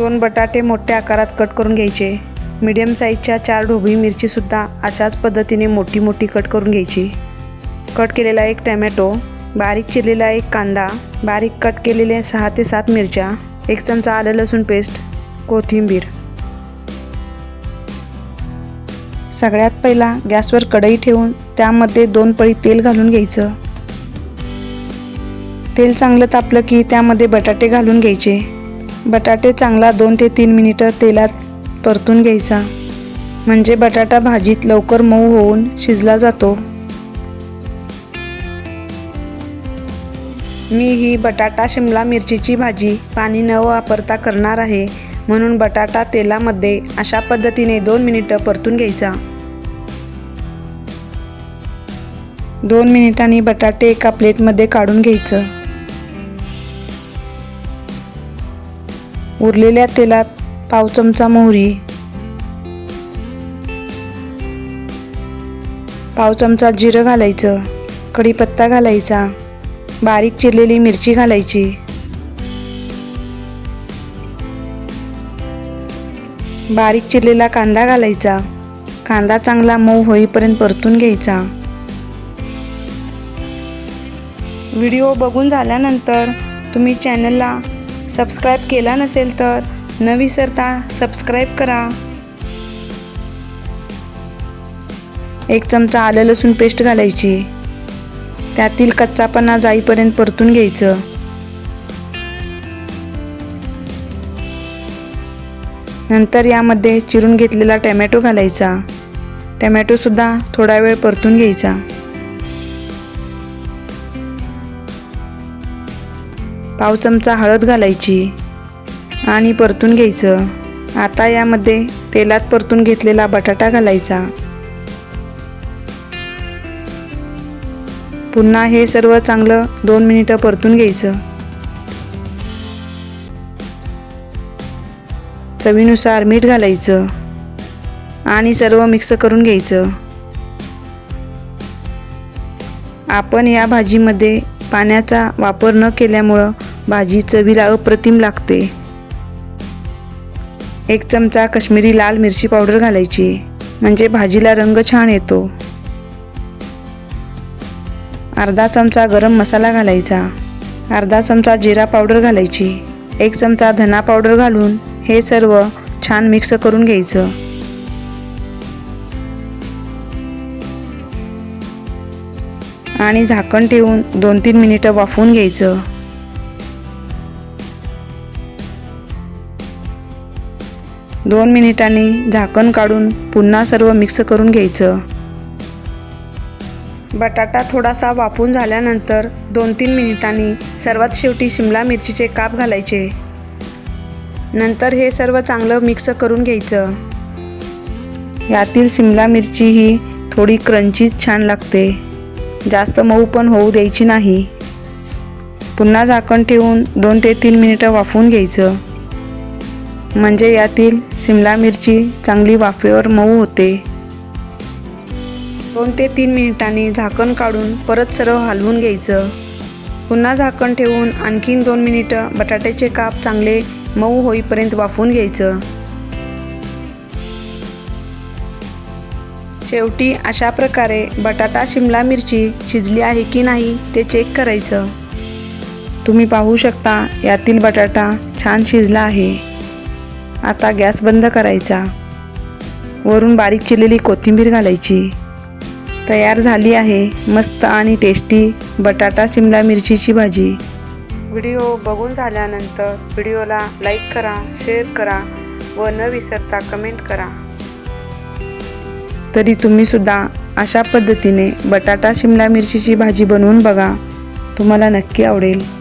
दोन बटाटे मोठ्या आकारात कट करून घ्यायचे. मीडियम साईजच्या चार ढोबळी मिरचीसुद्धा अशाच पद्धतीने मोठी मोठी कट करून घ्यायची. कट केलेला एक टॅमॅटो बारीक चिरलेला एक कांदा बारीक कट केलेले सहा ते सात मिरच्या एक चमचा आलं लसूण पेस्ट कोथिंबीर. सगळ्यात पहिला गॅसवर कढई ठेवून त्यामध्ये दोन पळी तेल घालून घ्यायचं. तेल चांगलं तापलं की त्यामध्ये बटाटे घालून घ्यायचे. बटाटे चांगला दोन ते तीन मिनिटं तेलात परतून घ्यायचा. म्हणजे बटाटा भाजीत लवकर मऊ होऊन शिजला जातो. मी ही बटाटा शिमला मिरचीची भाजी पाणी न वापरता करणार आहे म्हणून बटाटा तेलामध्ये अशा पद्धतीने दोन मिनिटं परतून घ्यायचा. दोन मिनिटांनी बटाटे एका प्लेटमध्ये काढून घ्यायचं. उरलेल्या तेलात पाव चमचा मोहरी. पाव चमचा जिरं घालायचं कढीपत्ता घालायचा बारीक चिरलेली मिरची घालायची. बारीक चिरलेला कांदा घालायचा कांदा चांगला मऊ होईपर्यंत परतून घ्यायचा. व्हिडिओ बघून झाल्यानंतर तुम्ही चॅनलला सबस्क्राईब केला नसेल तर न विसरता सबस्क्राईब करा. एक चमचा आलं लसूण पेस्ट घालायची. त्यातील कच्चापणा जाईपर्यंत परतून घ्यायचं. नंतर यामध्ये चिरून घेतलेला टॅमॅटो घालायचा. टॅमॅटोसुद्धा थोडा वेळ परतून घ्यायचा. पाव चमचा हळद घालायची आणि परतून घ्यायचं. आता यामध्ये तेलात परतून घेतलेला बटाटा घालायचा. पुन्हा हे सर्व चांगलं दोन मिनिटं परतून घ्यायचं. चवीनुसार मीठ घालायचं आणि सर्व मिक्स करून घ्यायचं. आपण या भाजीमध्ये पाण्याचा वापर न केल्यामुळं भाजी चवीला अप्रतिम लागते. एक चमचा कश्मीरी लाल मिरची पावडर घालायची म्हणजे भाजीला रंग छान येतो. अर्धा चमचा गरम मसाला घालायचा अर्धा चमचा जिरा पावडर घालायची एक चमचा धना पावडर घालून हे सर्व छान मिक्स करून घ्यायचं. आणि झाकण ठेवून दोन तीन मिनिटं वाफवून घ्यायचं. दोन मिनिटांनी झाकण काढून पुन्हा सर्व मिक्स करून घ्यायचं. बटाटा थोडासा वाफून झाल्यानंतर दोन तीन मिनिटांनी सर्वात शेवटी शिमला मिरचीचे काप घालायचे. नंतर हे सर्व चांगलं मिक्स करून घ्यायचं. यातील शिमला मिरची ही थोडी क्रंचीच छान लागते. जास्त मऊ पण होऊ द्यायची नाही. पुन्हा झाकण ठेवून दोन ते तीन मिनिटं वाफवून घ्यायचं. म्हणजे यातील शिमला मिरची चांगली वाफेवर मऊ होते. दोन ते तीन मिनिटांनी झाकण काढून परत सर्व हलवून घ्यायचं. पुन्हा झाकण ठेवून आणखीन दोन मिनिटं बटाट्याचे काप चांगले मऊ होईपर्यंत वाफवून घ्यायचं. शेवटी अशा प्रकारे बटाटा शिमला मिरची शिजली आहे की नाही ते चेक करायचं. तुम्ही पाहू शकता यातील बटाटा छान शिजला आहे. आता गॅस बंद करायचा. वरून बारीक चिरलेली कोथिंबीर घालायची. तयार झाली आहे मस्त आणि टेस्टी बटाटा शिमला मिरचीची भाजी. व्हिडिओ बघून झाल्यानंतर व्हिडिओला लाईक करा शेअर करा व न विसरता कमेंट करा. तरी तुम्हीसुद्धा अशा पद्धतीने बटाटा शिमला मिरचीची भाजी बनवून बघा. तुम्हाला नक्की आवडेल.